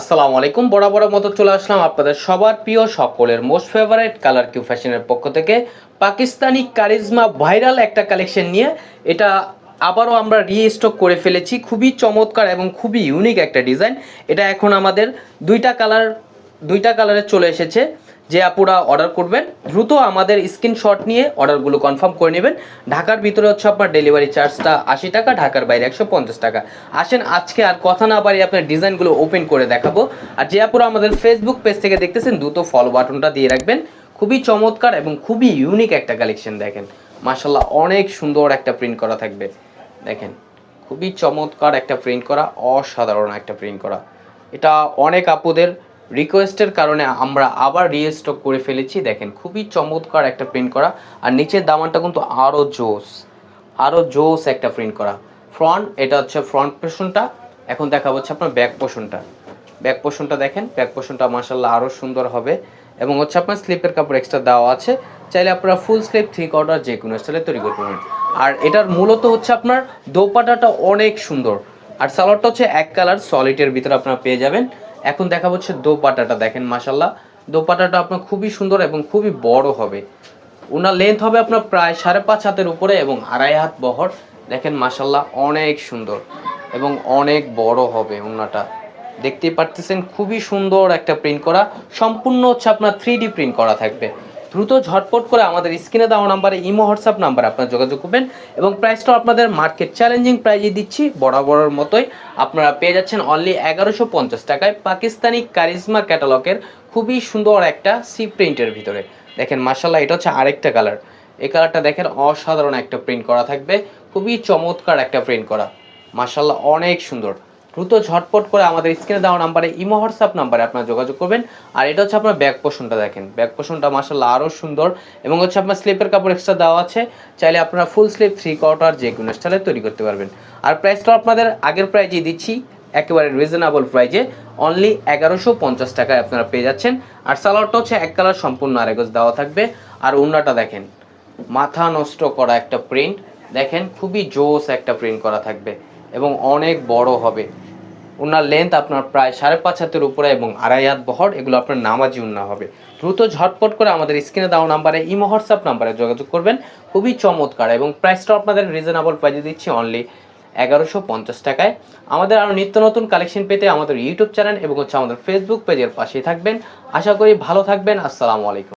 আসসালামু আলাইকুম। বরাবর মতো চলে আসলাম আপনাদের সবার প্রিয়, সকলের মোস্ট ফেভারিট কালার কিউ ফ্যাশনের পক্ষ থেকে। পাকিস্তানি কারিজমা ভাইরাল একটা কালেকশন নিয়ে। এটা আবারও আমরা রিস্টক করে ফেলেছি। খুবই চমৎকার এবং খুবই ইউনিক একটা ডিজাইন এটা এখন আমাদের দুইটা কালার দুইটা কালারে চলে এসেছে। যে আপুরা অর্ডার করবেন, দ্রুত আমাদের স্ক্রিনশট নিয়ে অর্ডারগুলো কনফার্ম করে নেবেন। ঢাকার ভিতরে হচ্ছে আপনার ডেলিভারি চার্জটা আশি টাকা, ঢাকার বাইরে একশো পঞ্চাশ টাকা। আসেন, আজকে আর কথা না বাড়িয়ে আপনার ডিজাইনগুলো ওপেন করে দেখাবো। আর যে আপুরা আমাদের ফেসবুক পেজ থেকে দেখতেছেন, দ্রুত ফলো বাটনটা দিয়ে রাখবেন। খুবই চমৎকার এবং খুবই ইউনিক একটা কালেকশন দেখেন। মাসাল্লাহ অনেক সুন্দর একটা প্রিন্ট করা থাকবে। দেখেন, খুবই চমৎকার একটা প্রিন্ট করা, অসাধারণ একটা প্রিন্ট করা। এটা অনেক আপুদের রিকোয়েস্টের কারণে আমরা আবার রিস্টক করে ফেলেছি। দেখেন, খুবই চমৎকার একটা প্রিন্ট করা। আর নিচের দামানটা কিন্তু আরও জোস আরও জোস একটা প্রিন্ট করা। ফ্রন্ট এটা হচ্ছে ফ্রন্ট পোর্শনটা এখন দেখা হচ্ছে আপনার ব্যাক পোর্শনটা ব্যাক পোর্শনটা দেখেন ব্যাক পোর্শনটা মাসাল্লাহ আরও সুন্দর হবে। এবং হচ্ছে আপনার স্লিপের কাপড় এক্সট্রা দেওয়া আছে। চাইলে আপনারা ফুল স্লিপ থ্রি কোয়ার্টার যে কোনো স্টাইলে তৈরি করতে পারেন। আর এটার মূলত হচ্ছে আপনার দোপাটাটা অনেক সুন্দর। আর সালোয়ারটা হচ্ছে এক কালার সলিডের ভিতরে আপনারা পেয়ে যাবেন। এখন দেখা হচ্ছে দোপাটাটা দেখেন মাসাল্লাহ দোপাটাটা আপনার খুবই সুন্দর এবং খুবই বড় হবে। ওনার লেন্থ হবে আপনার প্রায় সাড়ে পাঁচ হাতের উপরে এবং আড়াই হাত বহর। দেখেন মাসাল্লাহ অনেক সুন্দর এবং অনেক বড় হবে ওনাটা। দেখতেই পারতেছেন খুবই সুন্দর একটা প্রিন্ট করা। সম্পূর্ণ হচ্ছে আপনার থ্রি প্রিন্ট করা থাকবে। দ্রুত ঝটপট করে আমাদের স্ক্রিনে দেওয়া নাম্বারে ইমো, হোয়াটসঅ্যাপ নাম্বারে আপনারা যোগাযোগ করবেন এবং প্রাইসটা আপনাদের মার্কেট চ্যালেঞ্জিং প্রাইজে দিচ্ছি, বরাবরের মতোই আপনারা পেয়ে যাচ্ছেন অনলি এগারোশো পঞ্চাশ টাকায় পাকিস্তানি কারিজমা ক্যাটালগের খুবই সুন্দর একটা সি প্রিন্টের ভিতরে। দেখেন মার্শাল্লাহ এটা হচ্ছে আরেকটা কালার এই কালারটা দেখেন, অসাধারণ একটা প্রিন্ট করা থাকবে। খুবই চমৎকার একটা প্রিন্ট করা। মার্শাল্লাহ অনেক সুন্দর। দ্রুত ঝটপট করে আমাদের স্ক্রিনে দেওয়া নাম্বারে ইমো হোয়াটসঅ্যাপ নাম্বারে আপনারা যোগাযোগ করবেন। আর এটা হচ্ছে আপনার ব্যাক পোষণটা দেখেন। ব্যাক পোষণটা মাসাল্লাহ আরও সুন্দর এবং হচ্ছে আপনার স্লিপের কাপড় এক্সট্রা দেওয়া আছে। চাইলে আপনারা ফুল স্লিপ থ্রি কোয়ার্টার যে কোনো স্টাইলে তৈরি করতে পারবেন। আর প্রাইসটা আপনাদের আগের প্রাইজে দিচ্ছি, একেবারে রিজনেবল প্রাইজে অনলি এগারোশো পঞ্চাশ টাকায় আপনারা পেয়ে যাচ্ছেন। আর সালোয়ারটা হচ্ছে এক কালার সম্পূর্ণ আরেগজ দেওয়া থাকবে। আর ওড়নাটা দেখেন, মাথা নষ্ট করা একটা প্রিন্ট দেখেন, খুবই জোস একটা প্রিন্ট করা থাকবে। এবং অনেক বড় হবে। ওনার লেন্থ আপনার প্রায় সাড়ে পাঁচ হাতের উপরে এবং আড়াই হাত বহর, এগুলো আপনার নামাজি উন্না হবে। দ্রুত ঝটপট করে আমাদের স্ক্রিনে দেওয়া নাম্বারে, ইমো, হোয়াটসঅ্যাপ নাম্বারে যোগাযোগ করবেন। খুবই চমৎকার এবং প্রাইসটা আপনাদের রিজনেবল প্রাইজে দিচ্ছি অনলি এগারোশো পঞ্চাশ টাকায়। আমাদের আরও নিত্য নতুন কালেকশন পেতে আমাদের ইউটিউব চ্যানেল এবং হচ্ছে আমাদের ফেসবুক পেজের পাশেই থাকবেন। আশা করি ভালো থাকবেন। আসসালামু আলাইকুম।